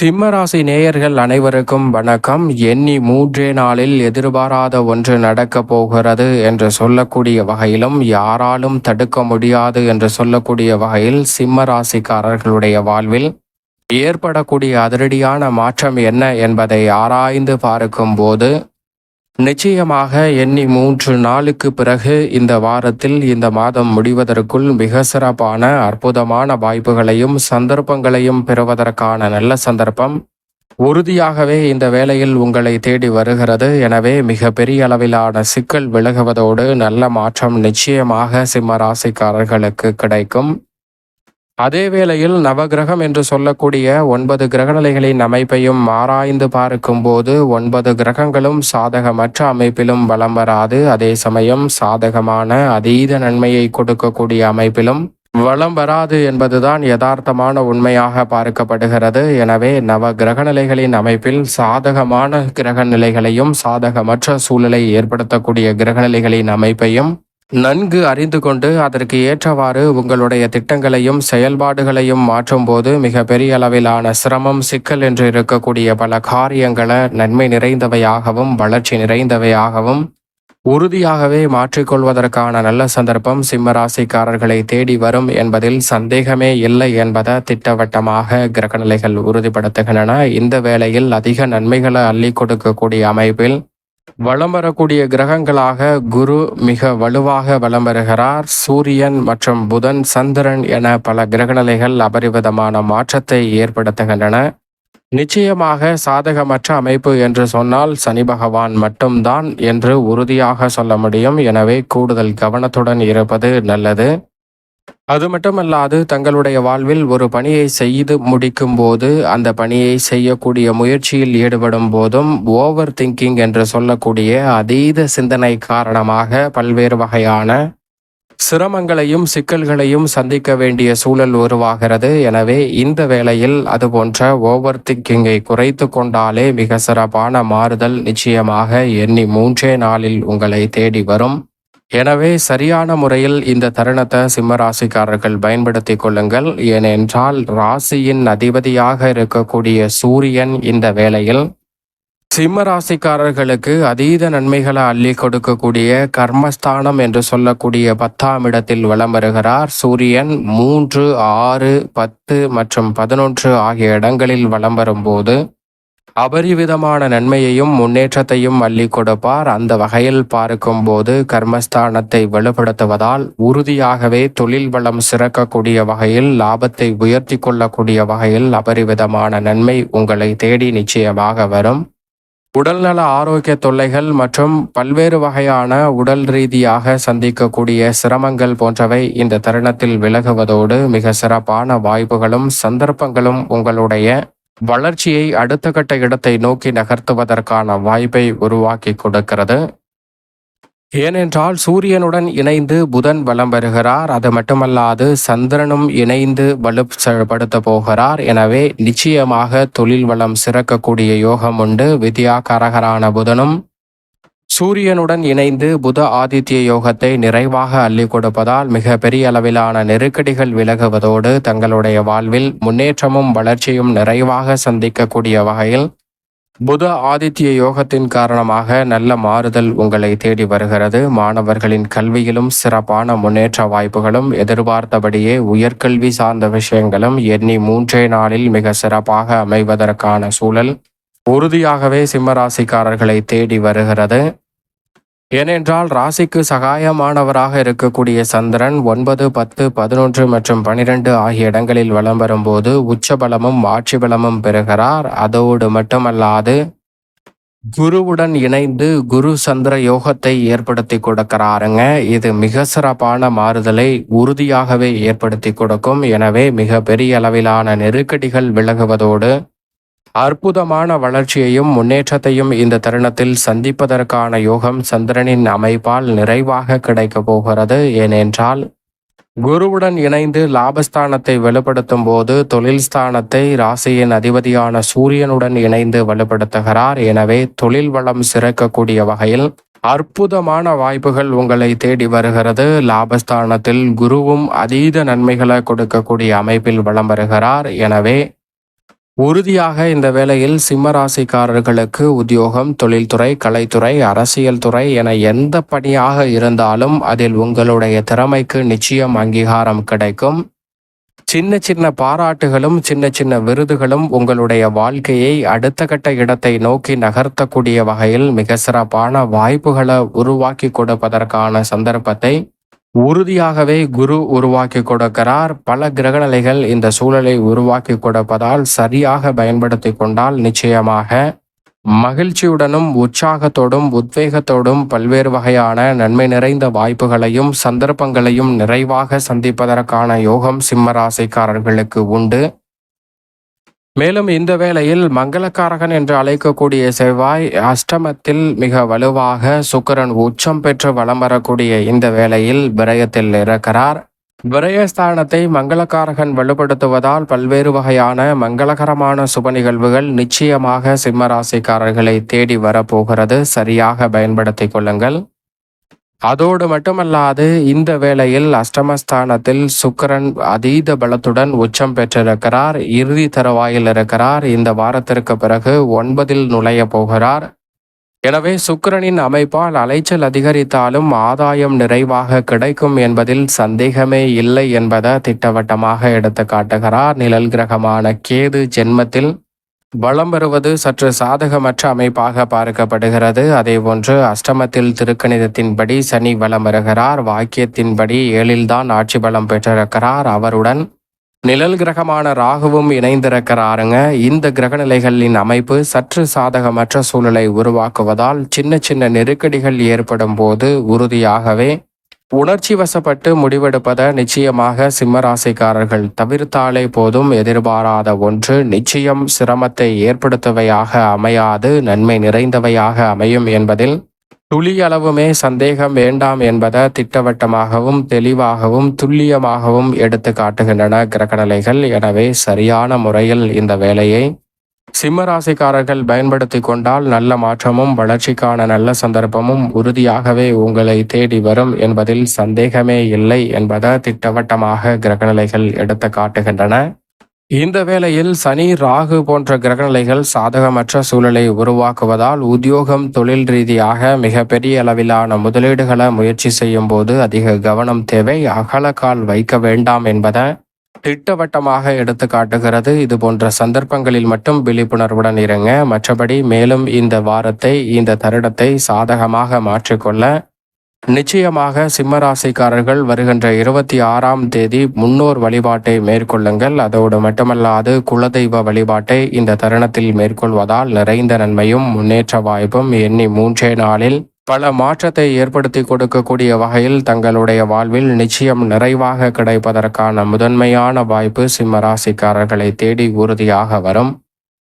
சிம்மராசி நேயர்கள் அனைவருக்கும் வணக்கம். எண்ணி மூன்றே நாளில் எதிர்பாராத ஒன்று நடக்கப் போகிறது என்று சொல்லக்கூடிய வகையிலும் யாராலும் தடுக்க முடியாது என்று சொல்லக்கூடிய வகையில் சிம்மராசிக்காரர்களுடைய வாழ்வில் ஏற்படக்கூடிய அதிரடியான மாற்றம் என்ன என்பதை ஆராய்ந்து பார்க்கும் போது நிச்சயமாக எண்ணி மூன்று நாளுக்கு பிறகு இந்த வாரத்தில் இந்த மாதம் முடிவதற்குள் மிக சிறப்பான அற்புதமான வாய்ப்புகளையும் சந்தர்ப்பங்களையும் பெறுவதற்கான நல்ல சந்தர்ப்பம் உறுதியாகவே இந்த வேளையில் உங்களை தேடி வருகிறது. எனவே மிக பெரிய அளவிலான சிக்கல் விலகுவதோடு நல்ல மாற்றம் நிச்சயமாக சிம்ம ராசிக்காரர்களுக்கு கிடைக்கும். அதே வேளையில் நவகிரகம் என்று சொல்லக்கூடிய ஒன்பது கிரகநிலைகளின் அமைப்பையும் ஆராய்ந்து பார்க்கும்போது ஒன்பது கிரகங்களும் சாதகமற்ற அமைப்பிலும் வலம் வராது. அதே சமயம் சாதகமான அதீத நன்மையை கொடுக்கக்கூடிய அமைப்பிலும் வளம் வராது என்பதுதான் யதார்த்தமான உண்மையாக பார்க்கப்படுகிறது. எனவே நவ கிரகநிலைகளின் அமைப்பில் சாதகமான கிரகநிலைகளையும் சாதகமற்ற சூழலை ஏற்படுத்தக்கூடிய கிரகநிலைகளின் அமைப்பையும் நன்கு அறிந்து கொண்டு அதற்கு ஏற்றவாறு உங்களுடைய திட்டங்களையும் செயல்பாடுகளையும் மாற்றும்போது மிக பெரிய அளவிலான சிரமம் சிக்கல் என்று இருக்கக்கூடிய பல காரியங்களை நன்மை நிறைந்தவையாகவும் வளர்ச்சி நிறைந்தவையாகவும் உறுதியாகவே மாற்றிக்கொள்வதற்கான நல்ல சந்தர்ப்பம் சிம்மராசிக்காரர்களை தேடி வரும் என்பதில் சந்தேகமே இல்லை என்பதை திட்டவட்டமாக கிரகநிலைகள் உறுதிப்படுத்துகின்றன. இந்த வேளையில் அதிக நன்மைகளை அள்ளி கொடுக்கக்கூடிய அமைப்பில் வலம் வரக்கூடிய கிரகங்களாக குரு மிக வலுவாக வலம் வருகிறார். சூரியன் மற்றும் புதன் சந்திரன் என பல கிரகநிலைகள் அபரிவிதமான மாற்றத்தை ஏற்படுத்துகின்றன. நிச்சயமாக சாதகமற்ற அமைப்பு என்று சொன்னால் சனி பகவான் மட்டும்தான் என்று உறுதியாக சொல்ல முடியும். எனவே கூடுதல் கவனத்துடன் இருப்பது நல்லது. அது மட்டுமல்லாது தங்களுடைய வாழ்வில் ஒரு பணியை செய்து முடிக்கும் போது அந்த பணியை செய்யக்கூடிய முயற்சியில் ஈடுபடும் போதும் ஓவர் திங்கிங் என்று சொல்லக்கூடிய அதீத சிந்தனை காரணமாக பல்வேறு வகையான சிரமங்களையும் சிக்கல்களையும் சந்திக்க வேண்டிய சூழல் உருவாகிறது. எனவே இந்த வேளையில் அதுபோன்ற ஓவர் திங்கிங்கை குறைத்து கொண்டாலே மிக சிறப்பான மாறுதல் நிச்சயமாக எண்ணி மூன்றே நாளில் உங்களை தேடி வரும். எனவே சரியான முறையில் இந்த தருணத்தை சிம்ம ராசிக்காரர்கள் பயன்படுத்தி கொள்ளுங்கள். ஏனென்றால் ராசியின் அதிபதியாக இருக்கக்கூடிய சூரியன் இந்த வேளையில் சிம்ம ராசிக்காரர்களுக்கு அதீத நன்மைகளை அள்ளி கொடுக்கக்கூடிய கர்மஸ்தானம் என்று சொல்லக்கூடிய பத்தாம் இடத்தில் வலம் வருகிறார். சூரியன் மூன்று ஆறு பத்து மற்றும் பதினொன்று ஆகிய இடங்களில் வலம் வரும்போது அபரிவிதமான நன்மையையும் முன்னேற்றத்தையும் அள்ளி கொடுப்பார். அந்த வகையில் பார்க்கும்போது கர்மஸ்தானத்தை வலுப்படுத்துவதால் உறுதியாகவே தொழில் வளம் சிறக்கக்கூடிய வகையில் லாபத்தை உயர்த்தி கொள்ளக்கூடிய வகையில் அபரிவிதமான நன்மை உங்களை தேடி நிச்சயமாக வரும். உடல்நல ஆரோக்கிய தொல்லைகள் மற்றும் பல்வேறு வகையான உடல் ரீதியாக சந்திக்கக்கூடிய சிரமங்கள் போன்றவை இந்த தருணத்தில் விலகுவதோடு மிக சிறப்பான வாய்ப்புகளும் சந்தர்ப்பங்களும் உங்களுடைய வளர்ச்சியை அடுத்த கட்ட இடத்தை நோக்கி நகர்த்துவதற்கான வாய்ப்பை உருவாக்கி கொடுக்கிறது. ஏனென்றால் சூரியனுடன் இணைந்து புதன் வலம் வருகிறார். அது மட்டுமல்லாது சந்திரனும் இணைந்து வலுப்படுத்த போகிறார். எனவே நிச்சயமாக தொழில் வளம் சிறக்கக்கூடிய யோகம் உண்டு. வித்யாகாரகரான புதனும் சூரியனுடன் இணைந்து புத ஆதித்ய யோகத்தை நிறைவாக அள்ளி கொடுப்பதால் மிக பெரிய அளவிலான நெருக்கடிகள் விலகுவதோடு தங்களுடைய வாழ்வில் முன்னேற்றமும் வளர்ச்சியும் நிறைவாக சந்திக்கக்கூடிய வகையில் புத ஆதித்ய யோகத்தின் காரணமாக நல்ல மாறுதல் உங்களை தேடி வருகிறது. மாணவர்களின் கல்வியிலும் சிறப்பான முன்னேற்ற வாய்ப்புகளும் எதிர்பார்த்தபடியே உயர்கல்வி சார்ந்த விஷயங்களும் எண்ணி மூன்றே நாளில் மிக சிறப்பாக அமைவதற்கான சூழல் உறுதியாகவே சிம்மராசிக்காரர்களை தேடி வருகிறது. ஏனென்றால் ராசிக்கு சகாயமானவராக இருக்கக்கூடிய சந்திரன் ஒன்பது பத்து பதினொன்று மற்றும் பனிரெண்டு ஆகிய இடங்களில் வலம் வரும்போது உச்ச பலமும் ஆட்சி பலமும் பெறுகிறார். அதோடு மட்டுமல்லாது குருவுடன் இணைந்து குரு சந்திர யோகத்தை ஏற்படுத்தி கொடுக்கிறாருங்க. இது மிக சிறப்பான மாறுதலை உறுதியாகவே ஏற்படுத்தி கொடுக்கும். எனவே மிக பெரிய அளவிலான நெருக்கடிகள் விலகுவதோடு அற்புதமான வளர்ச்சியையும் முன்னேற்றத்தையும் இந்த தருணத்தில் சந்திப்பதற்கான யோகம் சந்திரனின் அமைப்பால் நிறைவாக கிடைக்கப் போகிறது. ஏனென்றால் குருவுடன் இணைந்து லாபஸ்தானத்தை வலுப்படுத்தும் போது தொழில் ஸ்தானத்தை ராசியின் அதிபதியான சூரியனுடன் இணைந்து வலுப்படுத்துகிறார். எனவே தொழில் வளம் சிறக்கக்கூடிய வகையில் அற்புதமான வாய்ப்புகள் உங்களை தேடி வருகிறது. லாபஸ்தானத்தில் குருவும் அதீத நன்மைகளை கொடுக்கக்கூடிய அமைப்பில் வளம் வருகிறார். எனவே உறுதியாக இந்த வேளையில் சிம்ம ராசிக்காரர்களுக்கு உத்தியோகம் தொழில்துறை கலைத்துறை அரசியல் துறை என எந்த பணியாக இருந்தாலும் அதில் உங்களுடைய திறமைக்கு நிச்சயம் அங்கீகாரம் கிடைக்கும். சின்ன சின்ன பாராட்டுகளும் சின்ன சின்ன விருதுகளும் உங்களுடைய வாழ்க்கையை அடுத்த கட்ட இடத்தை நோக்கி நகர்த்தக்கூடிய வகையில் மிக சிறப்பான வாய்ப்புகளை உருவாக்கி கொடுப்பதற்கான சந்தர்ப்பத்தை உறுதியாகவே குரு உருவாக்கி கொடுக்கிறார். பல கிரகநிலைகள் இந்த சூழலை உருவாக்கி கொடுப்பதால் சரியாக பயன்படுத்தி கொண்டால் நிச்சயமாக மகிழ்ச்சியுடனும் உற்சாகத்தோடும் உத்வேகத்தோடும் பல்வேறு வகையான நன்மை நிறைந்த வாய்ப்புகளையும் சந்தர்ப்பங்களையும் நிறைவாக சந்திப்பதற்கான யோகம் சிம்மராசைக்காரர்களுக்கு உண்டு. மேலும் இந்த வேளையில் மங்களக்காரகன் என்று அழைக்கக்கூடிய செவ்வாய் அஷ்டமத்தில் மிக வலுவாக சுக்கரன் உச்சம் பெற்று வலம் வரக்கூடிய இந்த வேளையில் விரயத்தில் இருக்கிறார். விரயஸ்தானத்தை மங்களக்காரகன் வலுப்படுத்துவதால் பல்வேறு வகையான மங்களகரமான சுப நிகழ்வுகள் நிச்சயமாக சிம்மராசிக்காரர்களை தேடி வரப்போகிறது. சரியாக பயன்படுத்திக் கொள்ளுங்கள். அதோடு மட்டுமல்லாது இந்த வேளையில் அஷ்டமஸ்தானத்தில் சுக்கரன் அதீத பலத்துடன் உச்சம் பெற்றிருக்கிறார். இறுதி தருவாயில் இருக்கிறார். இந்த வாரத்திற்கு பிறகு ஒன்பதில் நுழைய போகிறார். எனவே சுக்கரனின் அமைப்பால் அலைச்சல் அதிகரித்தாலும் ஆதாயம் நிறைவாக கிடைக்கும் என்பதில் சந்தேகமே இல்லை என்பதை திட்டவட்டமாக எடுத்து காட்டுகிறார் நிழல் கிரகமான கேது ஜென்மத்தில் பலம் பெறுவது சற்று சாதகமற்ற அமைப்பாக பார்க்கப்படுகிறது. அதேபோன்று அஷ்டமத்தில் திருக்கணிதத்தின்படி சனி பலம் பெறுகிறார். வாக்கியத்தின்படி ஏழில்தான் ஆட்சி பலம் பெற்றிருக்கிறார். அவருடன் நிழல் கிரகமான ராகுவும் இணைந்திருக்கிறாருங்க. இந்த கிரகநிலைகளின் அமைப்பு சற்று சாதகமற்ற சூழலை உருவாக்குவதால் சின்ன சின்ன நெருக்கடிகள் ஏற்படும் போது உறுதியாகவே உணர்ச்சி வசப்பட்டு முடிவெடுப்பதை நிச்சயமாக சிம்மராசிக்காரர்கள் தவிர்த்தாலே போதும் எதிர்பாராத ஒன்று. நிச்சயம் சிரமத்தை ஏற்படுத்துவையாக அமையாது நன்மை நிறைந்தவையாக அமையும் என்பதில் துளி அளவுமே சந்தேகம் வேண்டாம் என்பதை திட்டவட்டமாகவும் தெளிவாகவும் துல்லியமாகவும் எடுத்து காட்டுகின்றன கிரகநிலைகள். எனவே சரியான முறையில் இந்த வேலையை சிம்மராசிக்காரர்கள் பயன்படுத்தி கொண்டால் நல்ல மாற்றமும் வளர்ச்சிக்கான நல்ல சந்தர்ப்பமும் உறுதியாகவே உங்களை தேடி வரும் என்பதில் சந்தேகமே இல்லை என்பதை திட்டவட்டமாக கிரகநிலைகள் எடுத்து காட்டுகின்றன. இந்த வேளையில் சனி ராகு போன்ற கிரகநிலைகள் சாதகமற்ற சூழலை உருவாக்குவதால் உத்தியோகம் தொழில் ரீதியாக மிகப்பெரிய அளவிலான முதலீடுகளை முயற்சி செய்யும் போது அதிக கவனம் தேவை. அகலக்கால் வைக்க வேண்டாம் என்பதை திட்டவட்டமாக எடுத்து காட்டுகிறது இது போன்ற சந்தர்ப்பங்களில் மட்டும் விழிப்புணர்வுடன் இருங்க. மற்றபடி மேலும் இந்த வாரத்தை இந்த தருடத்தை சாதகமாக மாற்றிக்கொள்ள நிச்சயமாக சிம்மராசிக்காரர்கள் வருகின்ற இருபத்தி ஆறாம் தேதி முன்னோர் வழிபாட்டை மேற்கொள்ளுங்கள். அதோடு மட்டுமல்லாது குலதெய்வ வழிபாட்டை இந்த தருணத்தில் மேற்கொள்வதால் நிறைந்த நன்மையும் முன்னேற்ற வாய்ப்பும் எண்ணி மூன்றே நாளில் பல மாற்றத்தை ஏற்படுத்தி கொடுக்கக்கூடிய வகையில் தங்களுடைய வாழ்வில் நிச்சயம் நிறைவாக கிடைப்பதற்கான முதன்மையான வாய்ப்பு சிம்ம ராசிக்காரர்களை தேடி உறுதியாக வரும்.